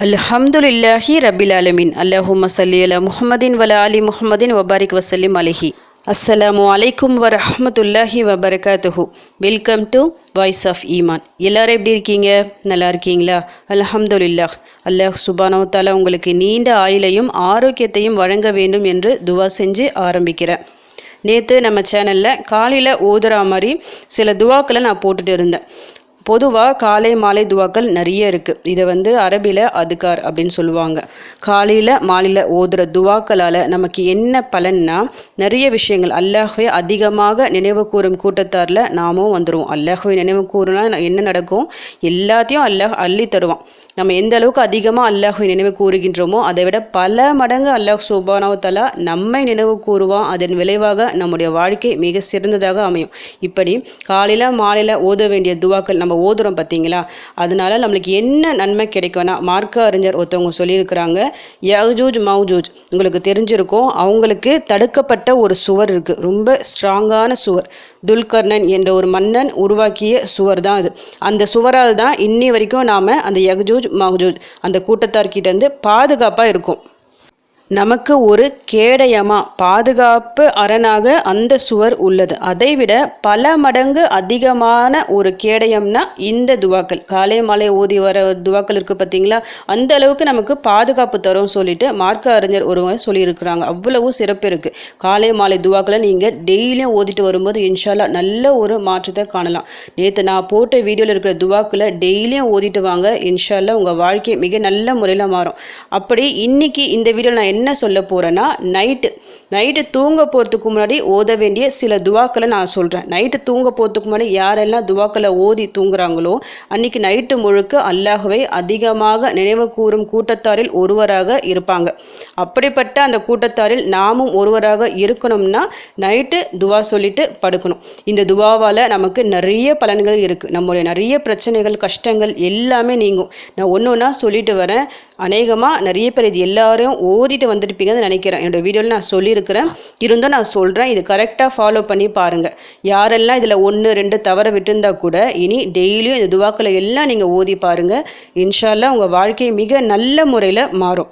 அல்ஹம்துலில்லாஹி ரபில் அலமின் அல்லாஹும்ம சல்லி அலா முஹமதின் வல அலி முஹமதின் வபாரிக் வசல்லிம் அலிஹி. அஸ்ஸலாமு அலைக்கும் வரஹ்மத்துல்லாஹி வபரகாத்துஹு. வெல்கம் டு வாய்ஸ் ஆஃப் ஈமான். எல்லாரும் எப்படி இருக்கீங்க? நல்லா இருக்கீங்களா? அல்ஹம்துலில்லாஹ். அல்லாஹ் சுபானவ உங்களுக்கு நீண்ட ஆயுளையும் ஆரோக்கியத்தையும் வழங்க வேண்டும் என்று துவா செஞ்சு ஆரம்பிக்கிறேன். நேற்று நம்ம சேனலில் காலையில் ஓதுறா மாதிரி சில துவாக்களை நான் போட்டுட்டு இருந்தேன். பொதுவாக காலை மாலை துவாக்கள் நிறைய இருக்குது இதை வந்து அரபியில் அதுகார் அப்படின்னு சொல்லுவாங்க. காலையில் மாலையில் ஓதுற துவாக்களால் நமக்கு என்ன பலன்னா நிறைய விஷயங்கள். அல்லாஹ்வே அதிகமாக நினைவு கூறும் கூட்டத்தாரில் நாமும் வந்துடுவோம் அல்லாஹ்வே நினைவு கூறுனா என்ன நடக்கும்? எல்லாத்தையும் அல்லாஹ் அள்ளி தருவான். நம்ம எந்த அளவுக்கு அதிகமாக அல்லாஹை நினைவு கூறுகின்றோமோ அதை விட பல மடங்கு அல்லாஹ் சுபானவத்தலா நம்மை நினைவு கூறுவான். அதன் விளைவாக நம்முடைய வாழ்க்கை மிக சிறந்ததாக அமையும். இப்படி காலையில் மாலையில் ஓத வேண்டிய துவாக்கள் நம்ம ஓதுறோம் பார்த்தீங்களா? அதனால நம்மளுக்கு என்ன நன்மை கிடைக்கும்னா மார்க்க அறிஞர் ஒருத்தவங்க சொல்லியிருக்கிறாங்க யஜூஜ் மௌஜூஜ் உங்களுக்கு தெரிஞ்சிருக்கும் அவங்களுக்கு தடுக்கப்பட்ட ஒரு சுவர் இருக்குது ரொம்ப ஸ்ட்ராங்கான சுவர். துல்கர்ணன் என்ற ஒரு மன்னன் உருவாக்கிய சுவர் தான் அது. அந்த சுவரால் தான் இன்னி வரைக்கும் நாம் அந்த யக்ஜூஜ் மகஜூஜ் அந்த கூட்டத்தார்கிட்டேருந்து பாதுகாப்பாக இருக்கும். நமக்கு ஒரு கேடயமாக பாதுகாப்பு அரணாக அந்த சுவர் உள்ளது. அதைவிட பல மடங்கு அதிகமான ஒரு கேடயம்னா இந்த துவாக்கள். காலை மாலை ஓதி வர துவாக்கள் இருக்குது பார்த்தீங்களா அந்த அளவுக்கு நமக்கு பாதுகாப்பு தரும் சொல்லிட்டு மார்க்க அறிஞர் ஒருவங்க சொல்லியிருக்கிறாங்க. அவ்வளவு சிறப்பு இருக்குது காலை மாலை துவாக்களை நீங்கள் டெய்லியும் ஓதிட்டு வரும்போது இன்ஷால்லா நல்ல ஒரு மாற்றத்தை காணலாம். நேற்று நான் போட்ட வீடியோவில் இருக்கிற துவாக்களை டெய்லியும் ஓதிட்டு வாங்க. இன்ஷால்லா உங்கள் வாழ்க்கை மிக நல்ல முறையில் மாறும். அப்படி இன்னைக்கு இந்த வீடியோ நான் என்ன என்ன சொல்ல போகிறேன்னா நைட்டு நைட்டு தூங்க போகிறதுக்கு முன்னாடி ஓத வேண்டிய சில துவாக்களை நான் சொல்கிறேன் நைட்டு தூங்க போகிறதுக்கு முன்னாடி யாரெல்லாம் துவாக்களை ஓதி தூங்குறாங்களோ அன்னைக்கு நைட்டு முழுக்க அல்லாஹுவை அதிகமாக நினைவு கூறும் கூட்டத்தாரில் ஒருவராக இருப்பாங்க. அப்படிப்பட்ட அந்த கூட்டத்தாரில் நாமும் ஒருவராக இருக்கணும்னா நைட்டு துவா சொல்லிட்டு படுக்கணும். இந்த துவாவால் நமக்கு நிறைய பலன்கள் இருக்குது நம்மளுடைய நிறைய பிரச்சனைகள் கஷ்டங்கள் எல்லாமே நீங்கும். நான் ஒன்று ஒன்றா சொல்லிட்டு வரேன். அநேகமாக நிறைய பேர் இது எல்லாரும் ஓதிட்டு வந்திருப்பீங்கன்னு நினைக்கிறேன். என்னோடய வீடியோவில் நான் இருக்கிறேன் இருந்தும் நான் சொல்கிறேன் இது கரெக்டாக ஃபாலோ பண்ணி பாருங்கள் யாரெல்லாம் இதில் ஒன்று ரெண்டு தவற விட்டுருந்தா கூட இனி டெய்லியும் இந்த துவாக்களை எல்லாம் நீங்கள் ஓதி பாருங்கள் இன்ஷால்லா உங்கள் வாழ்க்கை மிக நல்ல முறையில் மாறும்.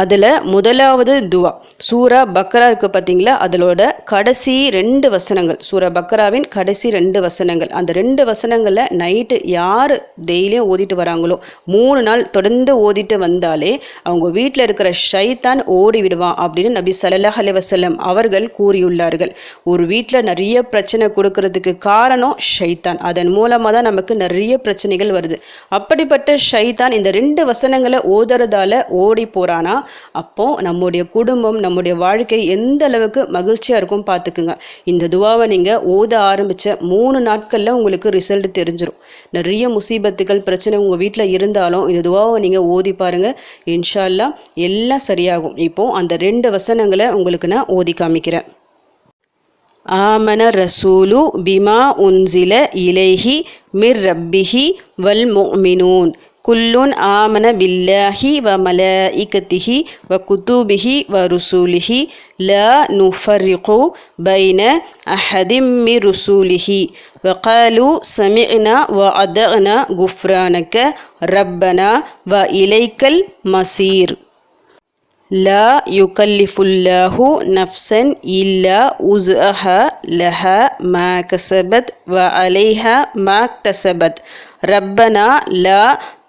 அதில் முதலாவது துவா. சூரா பக்ரா இருக்குது பார்த்தீங்களா அதோட கடைசி ரெண்டு வசனங்கள். சூரா பக்ராவின் கடைசி ரெண்டு வசனங்கள். அந்த ரெண்டு வசனங்களில் நைட்டு யார் டெய்லியும் ஓதிட்டு வராங்களோ மூணு நாள் தொடர்ந்து ஓதிட்டு வந்தாலே அவங்க வீட்டில் இருக்கிற ஷைத்தான் ஓடி விடுவான் அப்படின்னு நபி சல்லாஹ் அலைவசல்லம் அவர்கள் கூறியுள்ளார்கள். ஒரு வீட்டில் நிறைய பிரச்சனை கொடுக்கறதுக்கு காரணம் ஷைத்தான். அதன் மூலமாக தான் நமக்கு நிறைய பிரச்சனைகள் வருது. அப்படிப்பட்ட ஷைத்தான் இந்த ரெண்டு வசனங்களை ஓதுறதால ஓடி போகிறானா அப்போது நம்முடைய குடும்பம் நம்முடைய வாழ்க்கை எந்த அளவுக்கு மகிழ்ச்சியாக இருக்கும் பார்த்துக்குங்க. இந்த துவாவை நீங்கள் ஓத ஆரம்பித்த மூணு நாட்களில் உங்களுக்கு ரிசல்ட் தெரிஞ்சிடும் நிறைய முசீபத்துகள் பிரச்சனை உங்கள் வீட்டில் இருந்தாலும் இந்த துவாவை நீங்கள் ஓதி பாருங்கள் இன்ஷால்லா எல்லாம் சரியாகும். இப்போ அந்த ரெண்டு வசனங்களை உங்களுக்கு நான் ஓதி காமிக்கிறேன். ஆமன ரசூலு பிமா உன்சில இலேஹி மிர் ரப்பிஹி வல் மோமினூன் كل آمن بالله وملائكته وكتبه ورسوله لا نفرق بين أحد من رسوله وقالوا سمعنا وأدعنا غفرانك ربنا وإليك المصير لا يكلف الله نفسا إلا وزعها لها ما كسبت وعليها ما اكتسبت ربنا لا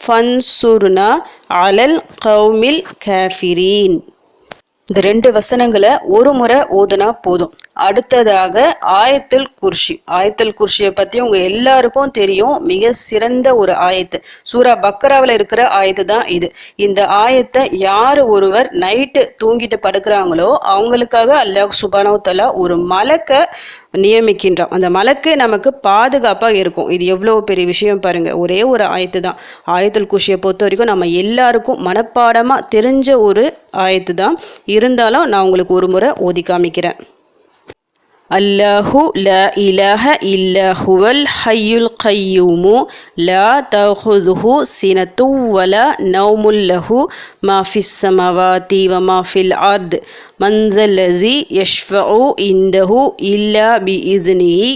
ஃபன்சுர்னா அலல் கௌமில் காஃபிரீன். இந்த ரெண்டு வசனங்களை ஒரு முறை ஓதுனா போதும். அடுத்ததாக ஆயத்துல் குர்ஷி. ஆயத்துல் குர்ஷியை பற்றி உங்க எல்லாருக்கும் தெரியும். மிக சிறந்த ஒரு ஆயத்து. சூரா பக்கராவில் இருக்கிற ஆயத்து தான் இது. இந்த ஆயத்தை யார் ஒருவர் நைட்டு தூங்கிட்டு படுக்கிறாங்களோ அவங்களுக்காக அல்லாஹ் சுபானோ தலா ஒரு மலக்கை நியமிக்கின்றான் அந்த மலக்கு நமக்கு பாதுகாப்பாக இருக்கும். இது எவ்வளோ பெரிய விஷயம் பாருங்கள் ஒரே ஒரு ஆயத்து தான் ஆயத்துல் குஷியை பொறுத்த வரைக்கும் நம்ம எல்லாருக்கும் மனப்பாடமாக தெரிஞ்ச ஒரு ஆயத்து தான் இருந்தாலும் நான் உங்களுக்கு ஒரு முறை ஓதி காமிக்கிறேன். அல்லாஹு ல இலஹ இல்லா ஹுவல் ஹய்யுல் கையூமு லா தஹுதுஹு சினத்து வல நௌமுல்லஹு மா ஃபிஸ் சமவாதி வ மா ஃபில் அர்த் மன்சல்லசி யஷ்ஃபஉ இந்தஹு இல்லா பி இஸ்னிஹி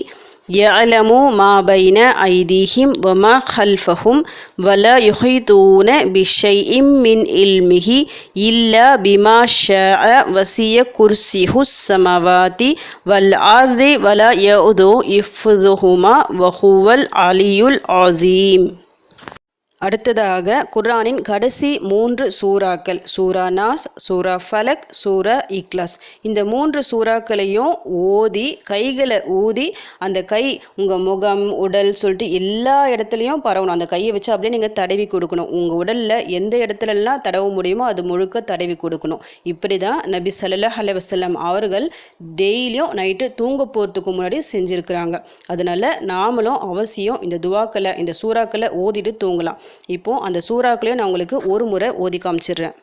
يعلم ما بين أيديهم وما خلفهم ولا يحيطون بشيء من علمه إلا بما شاء وسيع كرسيه السماوات والأرض ولا يؤذ يفظهما وهو العلي العظيم. அடுத்ததாக குர்ஆனின் கடைசி மூன்று சூறாக்கள் சூரா நாஸ் சூரா ஃபலக் சூரா இக்லாஸ். இந்த மூன்று சூறாக்களையும் ஓதி கைகளை ஊதி அந்த கை உங்கள் முகம் உடல் சொல்லிட்டு எல்லா இடத்துலையும் பரவணும். அந்த கையை வச்சு அப்படியே நீங்கள் தடவி கொடுக்கணும். உங்கள் உடலில் எந்த இடத்துலலாம் தடவ முடியுமோ அது முழுக்க தடவி கொடுக்கணும். இப்படி தான் நபி சல்லா அலைவசல்லம் அவர்கள் டெய்லியும் நைட்டு தூங்க போகிறதுக்கு முன்னாடி செஞ்சுருக்கிறாங்க. அதனால் நாமளும் அவசியம் இந்த துவாக்களை இந்த சூறாக்களை ஓதிட்டு தூங்கலாம். இப்போது அந்த சூறாக்களையும் நான் உங்களுக்கு ஒரு முறை ஓதி காமிச்சிடுறேன்.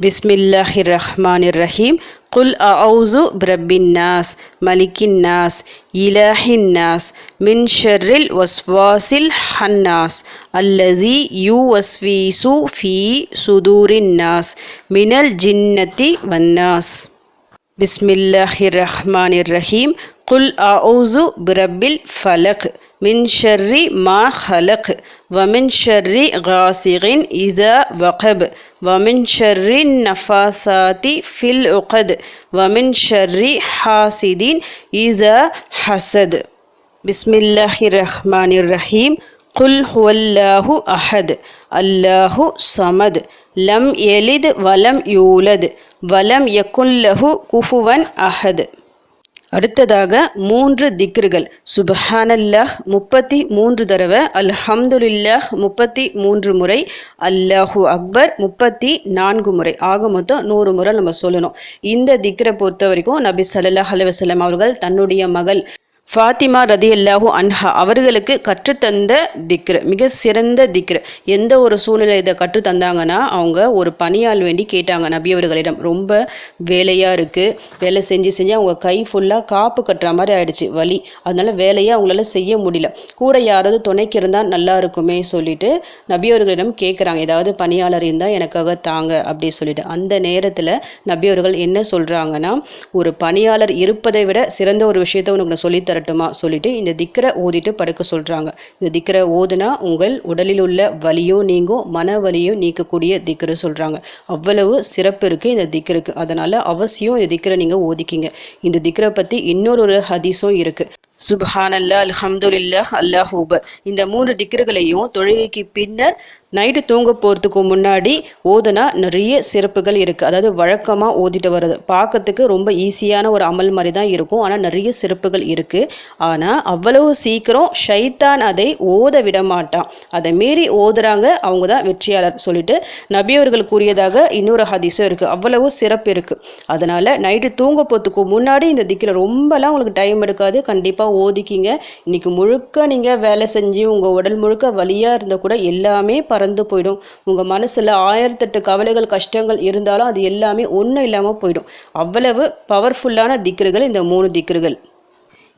பிஸ்மில்லாஹிர் ரஹ்மானிர் ரஹீம் குல் அவுசு பிரபின் நாஸ் மலிக்கின் நாஸ் இலஹின் நாஸ் மின் ஷர்ரில் வஸ்வாசில் ஹன்னாஸ் அல்லதி யூ வஸ்வீசு ஃபி சுதூரின் நாஸ் மினல் ஜின்னத்தி வன்னாஸ். பிஸ்மில்லாஹி ரஹ்மானிர் ரஹீம் குல் அவுசு பிரபில் ஃபலக் மின் ஷர்ரி மா ஹலக். ومن شر غاسق إذا وقب ومن شر النفاسات في العقد ومن شر حاسد إذا حسد. بسم الله الرحمن الرحيم. قل هو الله أحد الله صمد لم يلد ولم يولد ولم يكن له كفوا أحد. அடுத்ததாக மூன்று திக்ருகள். சுபஹானல்லாஹ் முப்பத்தி மூன்று தடவை அல்ஹம்துலில்லாஹ் முப்பத்தி மூன்று முறை அல்லாஹூ அக்பர் முப்பத்தி நான்கு முறை. ஆக மொத்தம் நூறு முறை நம்ம சொல்லணும். இந்த திக்ரை பொறுத்த வரைக்கும் நபி சல்லாஹ் அலுவலம் அவர்கள் தன்னுடைய மகள் ஃபாத்திமா ரதி அல்லாஹு அன்ஹா அவர்களுக்கு கற்றுத்தந்த திக்ரு மிக சிறந்த திக்ரு. எந்த ஒரு சூழ்நிலை இதை கற்றுத்தந்தாங்கன்னா அவங்க ஒரு பணியால் வேண்டி கேட்டாங்க நபி அவர்களிடம். ரொம்ப வேலையாக இருக்குது வேலை செஞ்சு செஞ்சு அவங்க கை ஃபுல்லாக காப்பு கட்டுற மாதிரி ஆயிடுச்சு வலி. அதனால் வேலையை அவங்களால செய்ய முடியல. கூட யாராவது துணைக்கு இருந்தால் நல்லா இருக்குமே சொல்லிட்டு நபி அவர்களிடம் கேட்குறாங்க ஏதாவது பணியாளர் இருந்தால் எனக்காக தாங்க அப்படி சொல்லிட்டு. அந்த நேரத்தில் நபி அவர்கள் என்ன சொல்கிறாங்கன்னா ஒரு பணியாளர் இருப்பதை விட சிறந்த ஒரு விஷயத்தை உனக்கு நான் சொல்லித்தர தரட்டுமா சொல்லிட்டு இந்த திக்கரை ஓதிட்டு படுக்க சொல்கிறாங்க இந்த திக்கரை ஓதுனா உங்கள் உடலில் உள்ள வலியும் நீங்கும் மன வலியும் நீக்கக்கூடிய திக்கரை சொல்கிறாங்க அவ்வளவு சிறப்பு இருக்குது இந்த திக்கருக்கு. அதனால் அவசியம் இந்த திக்கரை நீங்கள் ஓதிக்கிங்க. இந்த திக்கரை பற்றி இன்னொரு ஒரு ஹதீஸும் இருக்குது சுபஹானல்லா அல்ஹம்துலில்லா அல்லாஹூபர் இந்த மூன்று திக்கர்களையும் தொழுகைக்கு பின்னர் நைட்டு தூங்க போகிறதுக்கு முன்னாடி ஓதுனா நிறைய சிறப்புகள் இருக்குது அதாவது வழக்கமாக ஓதிட்டு வர்றது. பார்க்கறதுக்கு ரொம்ப ஈஸியான ஒரு அமல் மாதிரி தான் இருக்கும். ஆனால் நிறைய சிறப்புகள் இருக்குது ஆனால் அவ்வளவு சீக்கிரம் ஷைத்தான் அதை ஓத விட மாட்டான். அதை மீறி ஓதுறாங்க அவங்க தான் வெற்றியாளர் சொல்லிட்டு நபியவர்கள் கூறியதாக இன்னொரு ஹதீஸும் இருக்குது அவ்வளவு சிறப்பு இருக்குது அதனால் நைட்டு தூங்க போகிறதுக்கு முன்னாடி இந்த திக்கில் ரொம்பலாம் உங்களுக்கு டைம் எடுக்காது. கண்டிப்பாக ஓதிக்கிங்க. இன்றைக்கி முழுக்க நீங்கள் வேலை செஞ்சு உங்கள் உடல் முழுக்க வழியாக இருந்தால் கூட எல்லாமே பறந்து போயிடும். உங்கள் மனசில் ஆயிரத்தெட்டு கவலைகள் கஷ்டங்கள் இருந்தாலும் அது எல்லாமே ஒன்றும் இல்லாமல் போயிடும். அவ்வளவு பவர்ஃபுல்லான திக்ருகள் இந்த மூணு திக்ருகள்.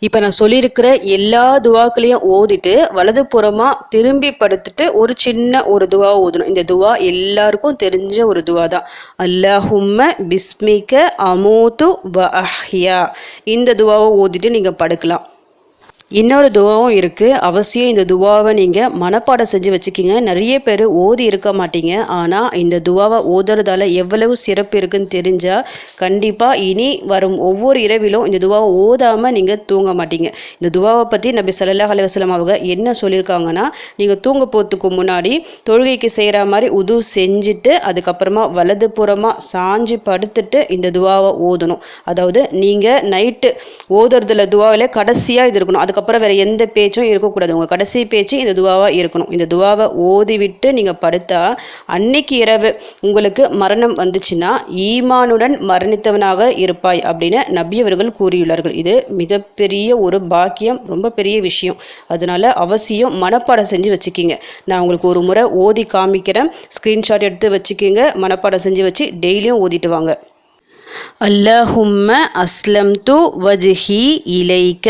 இப்போ நான் சொல்லியிருக்கிற எல்லா துவாக்களையும் ஓதிட்டு வலதுபுறமாக திரும்பி படுத்துட்டு ஒரு சின்ன ஒரு துவா ஓதணும். இந்த துவா எல்லாருக்கும் தெரிஞ்ச ஒரு துவா தான். அல்லஹும்ம பிஸ்மிக அமோது வ அஹ்யா. இந்த துவாவை ஓதிட்டு நீங்கள் படுக்கலாம். இன்னொரு துவாவும் இருக்குது அவசியம் இந்த துவாவை நீங்கள் மனப்பாடம் செஞ்சு வச்சுக்கிங்க. நிறைய பேர் ஓதி இருக்க மாட்டீங்க. ஆனால் இந்த துவாவை ஓதுறதால எவ்வளவு சிறப்பு இருக்குன்னு தெரிஞ்சால் கண்டிப்பாக இனி வரும் ஒவ்வொரு இரவிலும் இந்த துவாவை ஓதாமல் நீங்கள் தூங்க மாட்டீங்க. இந்த துவாவை பற்றி நபி சல்லா அலுவலம் அவங்க என்ன சொல்லியிருக்காங்கன்னா நீங்கள் தூங்க போகிறதுக்கு முன்னாடி தொழுகைக்கு செய்கிற மாதிரி உது செஞ்சுட்டு அதுக்கப்புறமா வலது புறமாக சாஞ்சு படுத்துட்டு இந்த துவாவை ஓதணும். அதாவது நீங்கள் நைட்டு ஓதுறதுல துவாவில் கடைசியாக இது இருக்கணும். அதுக்கப்புறம் அதுக்கப்புறம் வேறு எந்த பேச்சும் இருக்கக்கூடாது. உங்கள் கடைசி பேச்சு இந்த துவாவாக இருக்கணும். இந்த துவாவை ஓதிவிட்டு நீங்கள் படுத்தா அன்னைக்கு இரவு உங்களுக்கு மரணம் வந்துச்சுன்னா ஈமானுடன் மரணித்தவனாக இருப்பாய் அப்படின்னு நபியவர்கள் கூறியுள்ளார்கள். இது மிகப்பெரிய ஒரு பாக்கியம் ரொம்ப பெரிய விஷயம். அதனால் அவசியம் மனப்பாடம் செஞ்சு வச்சுக்கிங்க. நான் உங்களுக்கு ஒரு முறை ஓதி காமிக்கிறேன். ஸ்க்ரீன்ஷாட் எடுத்து வச்சுக்கிங்க. மனப்பாடம் செஞ்சு வச்சு டெய்லியும் ஓதிட்டு வாங்க. அல்லஹும்ம அஸ்லம் து வஜ்ஹி இலைக்க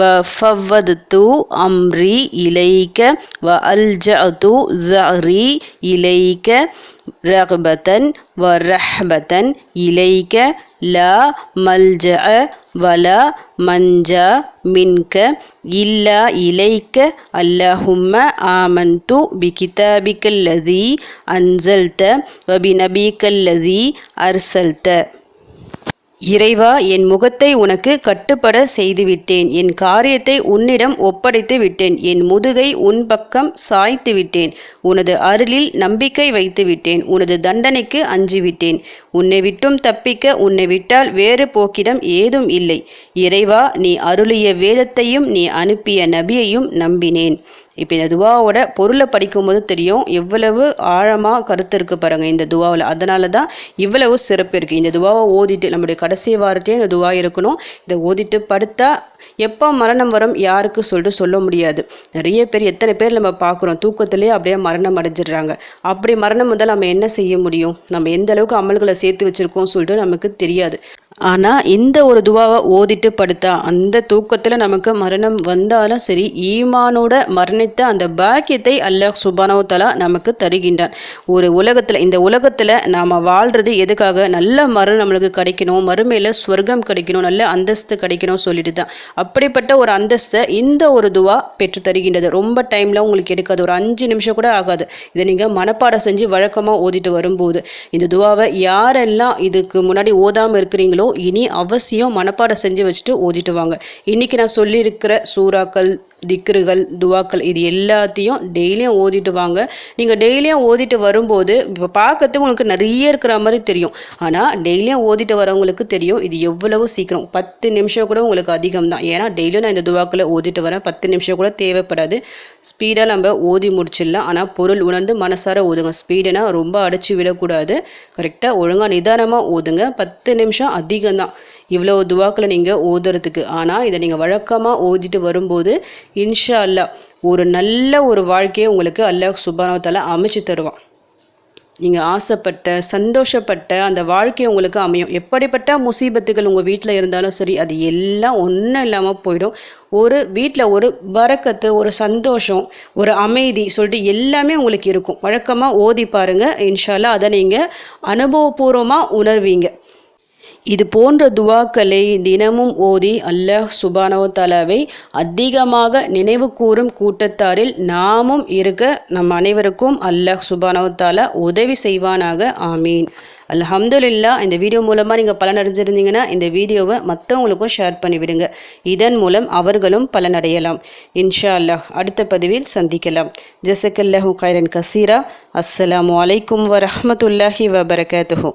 வ ஃபவ்வது து அம்ரி இலைக்க வ அல்ஜ து ஜரி இலைக்க ரஹ்பத்தன் வ ரஹ்பத்தன் இலைக்க ல மல்ஜ வல மஞ்சா மின்க இல்லா இலைக்க அல்லஹும்ம ஆமந்து பிகிதாபிக்கல்லதி அன்சல்த வபிநபிக்கல்லதி அர்சல்த. இறைவா என் முகத்தை உனக்கு கட்டுப்பட செய்துவிட்டேன். என் காரியத்தை உன்னிடம் ஒப்படைத்து விட்டேன். என் முதுகை உன் பக்கம் சாய்த்து விட்டேன். உனது அருளில் நம்பிக்கை வைத்து விட்டேன். உனது தண்டனைக்கு அஞ்சிவிட்டேன் உன்னை விட்டும் தப்பிக்க உன்னை விட்டால் வேறு போக்கிடம் ஏதும் இல்லை. இறைவா நீ அருளிய வேதத்தையும் நீ அனுப்பிய நபியையும் நம்பினேன். இப்போ இந்த துவாவோட பொருளை படிக்கும்போது தெரியும் எவ்வளவு ஆழமாக கருத்து இருக்குது பாருங்கள் இந்த துவாவில். அதனால தான் இவ்வளவு சிறப்பு இருக்குது இந்த துவாவை ஓதிட்டு நம்முடைய கடைசி வாரத்தையும் இந்த துவா இருக்கணும். இதை ஓதிட்டு படுத்தா எப்போ மரணம் வரும் யாருக்கு சொல்லிட்டு சொல்ல முடியாது. நிறைய பேர் எத்தனை பேர் நம்ம பார்க்குறோம் தூக்கத்திலே அப்படியே மரணம் அடைஞ்சிடுறாங்க. அப்படி மரணம் வந்தால் நம்ம என்ன செய்ய முடியும்? நம்ம எந்த அளவுக்கு அமல்களை சேர்த்து வச்சுருக்கோம் சொல்லிட்டு நமக்கு தெரியாது. ஆனால் இந்த ஒரு துவாவை ஓதிட்டு படுத்தா அந்த தூக்கத்தில் நமக்கு மரணம் வந்தாலும் சரி ஈமானோட மரணித்த அந்த பாக்கியத்தை அல்லாஹ் சுபானவத்தலா நமக்கு தருகின்றான். ஒரு உலகத்தில் இந்த உலகத்தில் நாம் வாழ்கிறது எதுக்காக? நல்ல மரணம் நம்மளுக்கு கிடைக்கணும் மறுமையில் ஸ்வர்க்கம் கிடைக்கணும் நல்ல அந்தஸ்து கிடைக்கணும் சொல்லிட்டு தான் அப்படிப்பட்ட ஒரு அந்தஸ்தை இந்த ஒரு துவா பெற்று தருகின்றது. ரொம்ப டைமில் உங்களுக்கு எடுக்காது. ஒரு அஞ்சு நிமிஷம் கூட ஆகாது. இதை நீங்கள் மனப்பாடம் செஞ்சு வழக்கமாக ஓதிட்டு வரும்போது இந்த துவாவை யாரெல்லாம் இதுக்கு முன்னாடி ஓதாமல் இருக்கிறீங்களோ இனி அவசியம் மனப்பாடம் செஞ்சு வச்சுட்டு ஓதிட்டு வாங்க. இன்றைக்கி நான் சொல்லியிருக்கிற சூறாக்கள் திக்ருகள் துவாக்கள் இது எல்லாத்தையும் டெய்லியும் ஓதிட்டு வாங்க. நீங்கள் டெய்லியும் ஓதிட்டு வரும்போது இப்போ பார்க்கறதுக்கு உங்களுக்கு நிறைய இருக்கிற மாதிரி தெரியும். ஆனால் டெய்லியும் ஓதிட்டு வரவங்களுக்கு தெரியும் இது எவ்வளவு சீக்கிரம். பத்து நிமிஷம் கூட உங்களுக்கு அதிகம் தான் ஏன்னா டெய்லியும் நான் இந்த துவாக்களை ஓதிட்டு வரேன். பத்து நிமிஷம் கூட தேவைப்படாது. ஸ்பீடாக நம்ம ஓதி முடிச்சிடலாம். ஆனால் பொருள் உணர்ந்து மனசார ஓதுங்க. ஸ்பீடுனா ரொம்ப அடைச்சி விடக்கூடாது. கரெக்டாக ஒழுங்காக நிதானமாக ஓதுங்க. பத்து நிமிஷம் அதிகம் தான் இவ்வளோ துவாக்களை நீங்கள் ஓதுறதுக்கு. ஆனால் இதை நீங்கள் வழக்கமாக ஓதிட்டு வரும்போது இன்ஷா அல்லா ஒரு நல்ல ஒரு வாழ்க்கையை உங்களுக்கு அல்லாஹ் சுபானவத்தால் அமைச்சு தருவான். நீங்கள் ஆசைப்பட்ட சந்தோஷப்பட்ட அந்த வாழ்க்கை உங்களுக்கு அமையும். எப்படிப்பட்ட முசீபத்துகள் உங்கள் வீட்டில் இருந்தாலும் சரி அது எல்லாம் ஒன்றும் இல்லாமல் போயிடும். ஒரு வீட்டில் ஒரு வரக்கத்து ஒரு சந்தோஷம் ஒரு அமைதி சொல்லிட்டு எல்லாமே உங்களுக்கு இருக்கும். வழக்கமாக ஓதி பாருங்கள் இன்ஷால்லா அதை நீங்கள் அனுபவபூர்வமாக உணர்வீங்க. இது போன்ற துவாக்களை தினமும் ஓதி அல்லாஹ் சுபானவத்தாலாவை அதிகமாக நினைவு கூறும் கூட்டத்தாரில் நாமும் இருக்க நம் அனைவருக்கும் அல்லாஹ் சுபானவத்தாலா உதவி செய்வானாக. ஆமீன். அல்ஹம்துலில்லா. இந்த வீடியோ மூலமாக நீங்கள் பலன் அடைஞ்சிருந்தீங்கன்னா இந்த வீடியோவை மற்றவங்களுக்கும் ஷேர் பண்ணிவிடுங்க. இதன் மூலம் அவர்களும் பலனடையலாம். இன்ஷா அல்லாஹ். அடுத்த பதிவில் சந்திக்கலாம். ஜசக்கல்லஹு கைரன் கசீரா. அஸ்ஸலாம் வலைக்கும் வரமத்துல்லாஹி வபரகாத்துஹூ.